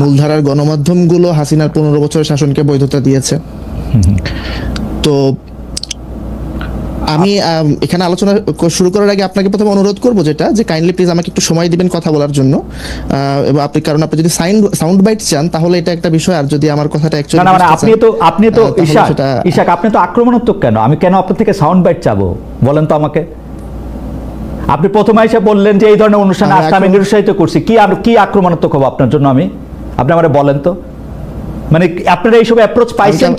মূলধারার গণমাধ্যমগুলো হাসিনার পনেরো বছরের শাসনকে বৈধতা দিয়েছে। তো আমি এখানে আলোচনা শুরু করার আগে আপনাকে প্রথমে অনুরোধ করব যেটা যে কাইন্ডলি প্লিজ আমাকে একটু সময় দিবেন কথা বলার জন্য। এবং আপনি কারণ আপনি যদি সাইন সাউন্ড বাইট চান তাহলে এটা একটা বিষয় আর যদি আমার কথাটা অ্যাকচুয়ালি না মানে আপনি তো আপনি তো ইশাক ইশাক আপনি তো আক্রমণাত্মক কেন? আমি কেন আপনার থেকে সাউন্ড বাইট চাবো? বলেন তো আমাকে। আপনি প্রথমে এসে বললেন যে এই ধরনের অনুষ্ঠানে আমি নিরুৎসাহিত করছি। কি আর কি আক্রমণাত্মক হব আপনার জন্য আমি? আপনি আমারে বলেন তো। মানে আপনারা এইসব অ্যাপ্রোচ পাইছেন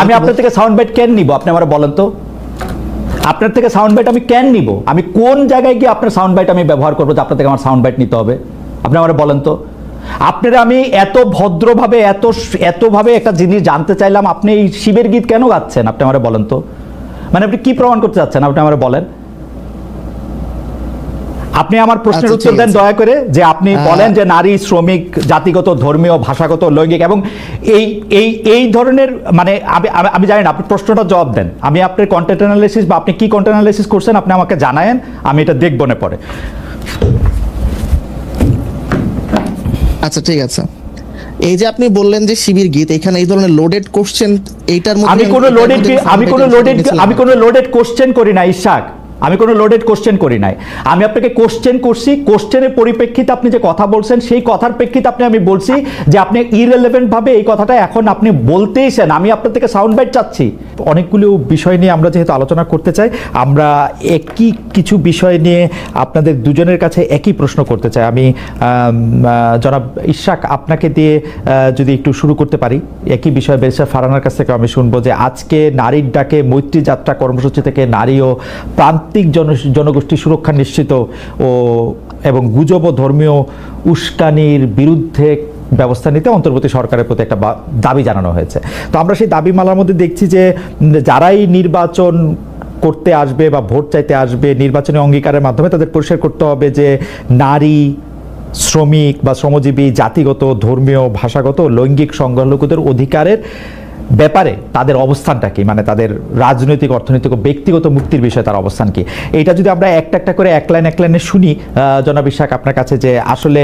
আমি আপনার থেকে সাউন্ড বাইট কেন নিব? আপনি আমারে বলেন তো। আপনার থেকে সাউন্ড বাইট আমি কেন নিব? আমি কোন জায়গায় গিয়ে আপনার সাউন্ড বাইট আমি ব্যবহার করব যে আপনার থেকে আমার সাউন্ড বাইট নিতে হবে? আপনি আমারে বলেন তো। আপনারা আমি এত ভদ্রভাবে এত এতভাবে একটা জিনিস জানতে চাইলাম আপনি এই শিবের গীত কেন গাচ্ছেন? আপনি আমারে বলেন তো। মানে আপনি কি প্রমাণ করতে চাচ্ছেন? আপনি আমারে বলেন। আপনি আমার প্রশ্নের আচ্ছা, উত্তর দেন দয়া করে যে আপনি বলেন যে নারী শ্রমিক জাতিগত ধর্মীয় ভাষাগত লৈঙ্গিক এবং এই এই এই ধরনের মানে আমি জানি না আপনি প্রশ্নটা জবাব দেন। আমি আপনার কন্টেন্ট অ্যানালাইসিস বা আপনি কি কন্টেন্ট অ্যানালাইসিস করছেন আপনি আমাকে জানায়েন আমি এটা দেখব না পরে। আচ্ছা ঠিক আছে। এই যে আপনি বললেন যে শিবির গীত এখানে এই ধরনের লোডেড কোশ্চেন এইটার মধ্যে আমি কোনো লোডেড আমি কোনো লোডেড আমি কোনো লোডেড কোশ্চেন করি না ইশাক। আমি কোনো লোডেড কোশ্চেন করি নাই। আমি আপনাকে কোশ্চেন করছি কোশ্চেনের পরিপ্রেক্ষিতে আপনি যে কথা বলছেন, সেই কথার প্রেক্ষিতে আপনি আমি বলছি যে আপনি ইরেলেভেন্ট ভাবে এই কথাটা এখন আপনি বলতেইছেন আমি আপনার থেকে সাউন্ড বাইট চাচ্ছি। অনেকগুলো বিষয় নিয়ে আমরা যেহেতু আলোচনা করতে চাই, আমরা একই কিছু বিষয় নিয়ে আপনাদের দুজনের কাছে একই প্রশ্ন করতে চাই। আমি জনাব ইশাক, আপনাকে দিয়ে যদি একটু শুরু করতে পারি, একই বিষয় বেরিসা ফারানার কাছ থেকে আমি শুনব যে আজকে নারীর ডাকে মৈত্রী যাত্রা কর্মসূচি থেকে নারী ও প্রান্তিক জন জনগোষ্ঠী সুরক্ষা নিশ্চিত ও, এবং গুজব ধর্মীয় উস্কানির বিরুদ্ধে ব্যবস্থা নিতে অন্তর্বর্তী সরকারের প্রতি একটা দাবি জানানো হয়েছে। তো আমরা সেই দাবি মালার মধ্যে দেখছি যে, যারাই নির্বাচন করতে আসবে বা ভোট চাইতে আসবে, নির্বাচনী অঙ্গীকারের মাধ্যমে তাদের পরিষ্কার করতে হবে যে, নারী, শ্রমিক বা শ্রমজীবী, জাতিগত, ধর্মীয়, ভাষাগত, লৈঙ্গিক সংখ্যালঘুদের অধিকারের ব্যাপারে তাদের অবস্থানটা কি? মানে তাদের রাজনৈতিক, অর্থনৈতিক ও ব্যক্তিগত মুক্তির বিষয়ে তার অবস্থান কি? এটা যদি আমরা একটা একটা করে এক লাইন, এক লাইনে শুনি জনাব ইশাক, আপনার কাছে যে আসলে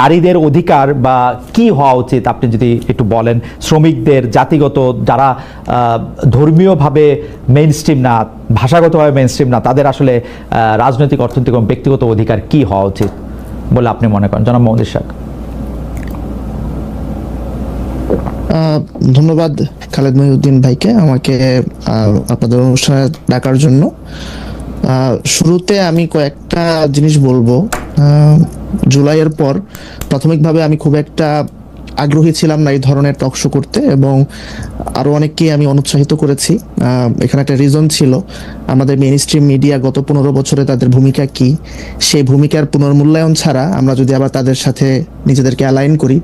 নারীদের অধিকার বা কি হওয়া উচিত, আপনি যদি একটু বলেন। শ্রমিকদের, জাতিগত, যারা ধর্মীয়ভাবে মেইন স্ট্রিম না, ভাষাগতভাবে মেইন স্ট্রিম না, তাদের আসলে রাজনৈতিক, অর্থনৈতিক এবং ব্যক্তিগত অধিকার কি হওয়া উচিত বলে আপনি মনে করেন? জনাব মোহাম্মদ ইশাক। ধন্যবাদ খালেদ মহিউদ্দিন ভাইকে আমাকে আপনাদের অনুষ্ঠানে ডাকার জন্য। শুরুতে আমি কয়েকটা জিনিস বলব। জুলাইয়ের পর প্রাথমিকভাবে আমি খুব একটা আগ্রহী ছিলাম না এই ধরনের টক শো করতে এবং আরও অনেককেই আমি অনুৎসাহিত করেছি। এখানে একটা রিজন ছিল আমাদের মেইন স্ট্রিম মিডিয়া গত পনেরো বছরে তাদের ভূমিকা কি? সেই ভূমিকার পুনর্মূল্যায়ন ছাড়া আমরা যদি আবার তাদের সাথে নিজেদেরকে অ্যালাইন করি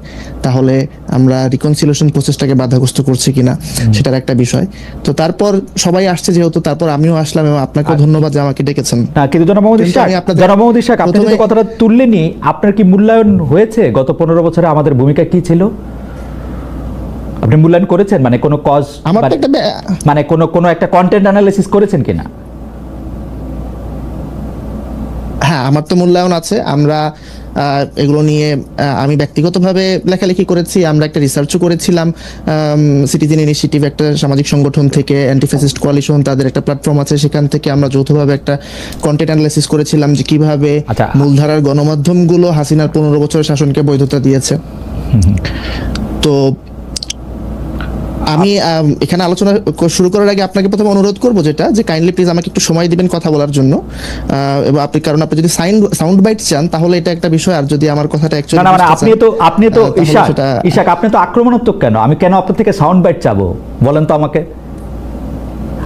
তাহলে আমরা রিকনসিলেশন প্রসেসটাকে বাধাগ্রস্ত করছি কিনা সেটার একটা বিষয়। তো তারপর সবাই আসছে যেহেতু তারপর আমিও আসলাম এবং আপনাকেও ধন্যবাদ যে আমাকে ডেকেছেন। কিন্তু জনাব আপনি যে কথাটা তুললেনই আপনার কি মূল্যায়ন হয়েছে গত পনেরো বছরে? আমাদের ভূমিকা কি ছিল? আপনি মূল্যায়ন করেছেন? মানে কোনো কজ আমার একটা মানে কোনো কোনো একটা কন্টেন্ট অ্যানালিসিস করেছেন কিনা? হ্যাঁ আমার তো মূল্যায়ন আছে আমরা এগুলো নিয়ে আমি ব্যক্তিগতভাবে লেখালেখি করেছি আমরা একটা রিসার্চও করেছিলাম সিটিজেন ইনিশিয়েটিভ একটা সামাজিক সংগঠন থেকে অ্যান্টিফেসিস্ট কোয়ালিশন তাদের একটা প্ল্যাটফর্ম আছে সেখান থেকে আমরা যৌথভাবে একটা কন্টেন্ট অ্যানালাইসিস করেছিলাম যে কীভাবে আচ্ছা। মূলধারার গণমাধ্যমগুলো হাসিনার পনেরো বছরের শাসনকে বৈধতা দিয়েছে তো আমি এখানে আলোচনা শুরু করার আগে আপনাকে প্রথমে অনুরোধ করব যেটা যে কাইন্ডলি প্লিজ আমাকে একটু সময় দিবেন কথা বলার জন্য। এবং আপনি কারণ আপনি যদি সাইন সাউন্ড বাইট চান তাহলে এটা একটা বিষয় আর যদি আমার কথাটা অ্যাকচুয়ালি না মানে আপনি তো আপনি তো ইশাক ইশাক আপনি তো আক্রমণাত্মক কেন? আমি কেন আপনার থেকে সাউন্ড বাইট চাবো? বলেন তো আমাকে।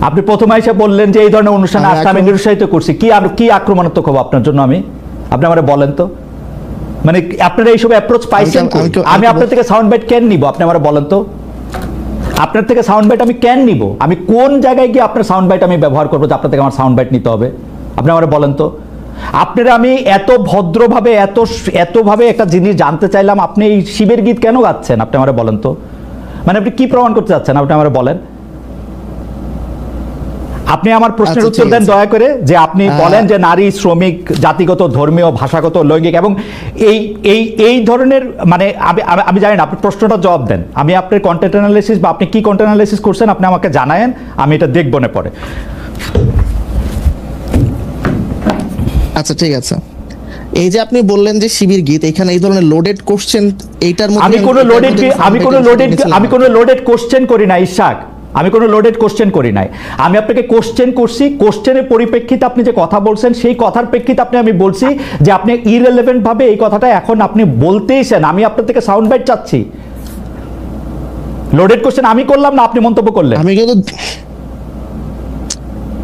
আপনি প্রথমে এসে বললেন যে এই ধরনের অনুষ্ঠানে আসতে আমি নিরুৎসাহিত করছি। কি আর কি আক্রমণাত্মক হব আপনার জন্য আমি? আপনি আমারে বলেন তো। মানে আপনারা এইসব অ্যাপ্রোচ পাইছেন আমি আপনার থেকে সাউন্ড বাইট কেন নিব? আপনি আমারে বলেন তো। আপনার থেকে সাউন্ড বাইট আমি কেন নিব? আমি কোন জায়গায় গিয়ে আপনার সাউন্ড বাইট আমি ব্যবহার করব যে আপনার থেকে আমার সাউন্ড বাইট নিতে হবে? আপনি আমার বলেন তো। আপনারা আমি এত ভদ্রভাবে, এত এতভাবে একটা জিনিস জানতে চাইলাম, আপনি এই শিবের গীত কেন গাচ্ছেন? আপনি আমার বলেন তো। মানে আপনি কি প্রমাণ করতে চাচ্ছেন? আপনি আমার বলেন। আপনি আমার প্রশ্নের আচ্ছা, উত্তর দেন। দয়া করে যে আপনি বলেন যে নারী শ্রমিক জাতিগত ধর্মীয় ভাষাগত লৈঙ্গিক এবং এই এই এই ধরনের মানে আমি জানি না আপনি প্রশ্নটা জবাব দেন। আমি আপনার কন্টেন্ট অ্যানালাইসিস বা আপনি কি কন্টেন্ট অ্যানালাইসিস করছেন আপনি আমাকে জানায়েন আমি এটা দেখব না পরে। আচ্ছা ঠিক আছে। এই যে আপনি বললেন যে শিবির গীত এখানে এই ধরনের লোডেড কোশ্চেন এইটার মধ্যে আমি কোনো লোডেড আমি কোনো লোডেড আমি কোনো লোডেড কোশ্চেন করি না ইশাক। আমি কোনো লোডেড কোশ্চেন করি নাই। আমি আপনাকে কোশ্চেন করছি কোশ্চেনের পরিপ্রেক্ষিতে আপনি যে কথা বলছেন, সেই কথার প্রেক্ষিতে আপনি আমি বলছি যে আপনি ইরেলেভেন্ট ভাবে এই কথাটা এখন আপনি বলতেইছেন আমি আপনার থেকে সাউন্ড বাইট চাচ্ছি। লোডেড কোশ্চেন আমি করলাম না, আপনি মন্তব্য করলেন? আমি কিন্তু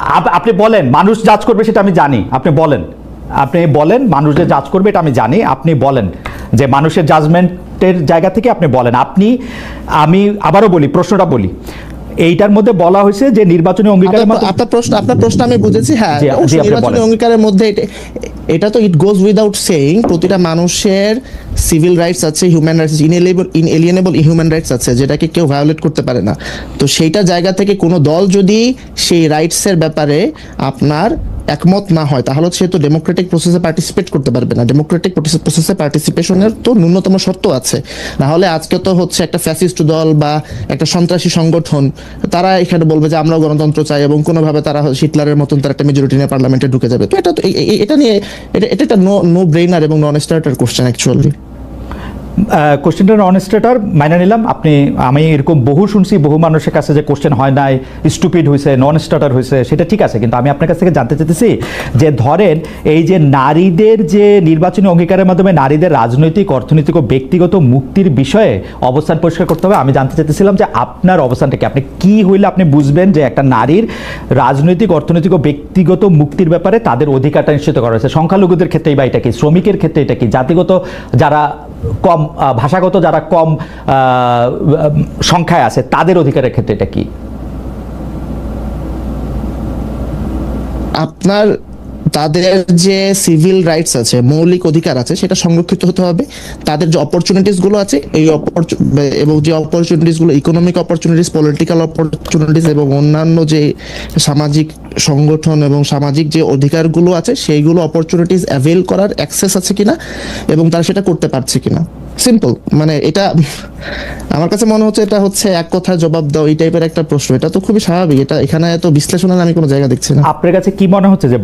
আপনি বলেন, মানুষ জাজ করবে সেটা আমি জানি। আপনি বলেন। আপনি বলেন, মানুষ যে জাজ করবে এটা আমি জানি। আপনি বলেন যে মানুষের জাজমেন্টের জায়গা থেকে আপনি বলেন। আপনি, আমি আবারও বলি, প্রশ্নটা বলি। এইটার মধ্যে বলা হয়েছে যে নির্বাচনী অঙ্গীকারের আপনার মধ্যে আপনার প্রশ্ন আপনার প্রশ্ন আমি বুঝেছি হ্যাঁ। নির্বাচনী অঙ্গীকারের মধ্যে এটা- এটা তো ইট গোজ উইদাউট সেইং প্রতিটা মানুষের সিভিল রাইটস আছে human rights inalienable inalienable human rights আছে যেটাকে কেউ ভায়োলেট করতে পারে না। তো সেইটা জায়গা থেকে কোনো দল যদি সেই রাইটসের ব্যাপারে আপনার একমত না হয়, তাহলে সে তো ডেমোক্রেটিক প্রসেসে পার্টিসিপেট করতে পারবে না। ডেমোক্রেটিক প্রসেসে পার্টিসিপেশনের তো ন্যূনতম শর্ত আছে। না হলে আজকে তো হচ্ছে একটা ফ্যাসিস্ট দল বা একটা সন্ত্রাসী সংগঠন, তারা এখানে বলবে যে আমরাও গণতন্ত্র চাই এবং কোনোভাবে তারা হিটলারের মতন তারা একটা মেজরিটি নিয়ে পার্লামেন্টে ঢুকে যাবে। তো এটা এটা নিয়ে এটা এটা একটা নো নো ব্রেইনার এবং নন স্টার্টার কোশ্চেন অ্যাকচুয়ালি কোশ্চেনটা অনেস্টেটার মাইনে নিলাম। আপনি, আমি এরকম বহু শুনছি, বহু মানুষের কাছে যে কোশ্চেন হয় নাই স্টুপিড হয়েছে নন স্টার্টার হয়েছে সেটা ঠিক আছে, কিন্তু আমি আপনার কাছ থেকে জানতে চাইতেছি যে ধরেন এই যে নারীদের যে নির্বাচনী অঙ্গীকারের মাধ্যমে নারীদের রাজনৈতিক, অর্থনৈতিক ও ব্যক্তিগত মুক্তির বিষয়ে অবস্থান পরিষ্কার করতে হবে, আমি জানতে চাইতেছিলাম যে আপনার অবস্থানটা কি? আপনি কি হইলে আপনি বুঝবেন যে একটা নারীর রাজনৈতিক, অর্থনৈতিক ও ব্যক্তিগত মুক্তির ব্যাপারে তাদের অধিকারটা নিশ্চিত করা হয়েছে? সংখ্যালঘুদের ক্ষেত্রে বা এটা কি? শ্রমিকের ক্ষেত্রে এটা কি? জাতিগত যারা কম ভাষাগত যারা কম সংখ্যায় আছে তাদের অধিকারের ক্ষেত্রে এটা কি? আপনার তাদের যে সিভিল রাইটস আছে, মৌলিক অধিকার আছে, সেটা সংরক্ষিত হতে হবে। তাদের যে অপরচুনিটিসগুলো আছে, এই এবং যে অপরচুনিটিসগুলো ইকোনমিক অপরচুনিটিস পলিটিক্যাল অপরচুনিটিস এবং অন্যান্য যে সামাজিক সংগঠন এবং সামাজিক যে অধিকারগুলো আছে, সেইগুলো অপরচুনিটিস অ্যাভেল করার অ্যাক্সেস আছে কিনা এবং তারা সেটা করতে পারছে কিনা। সিম্পল মানে এটা আমার কাছে মনে হচ্ছে এটা হচ্ছে এক কথায় জবাব দাও এই টাইপের একটা প্রশ্ন। এটা তো খুবই স্বাভাবিক, এটা এখানে এত বিশ্লেষণের আমি কোনো জায়গা দেখছি না। আপনার কাছে কি মনে হচ্ছে যে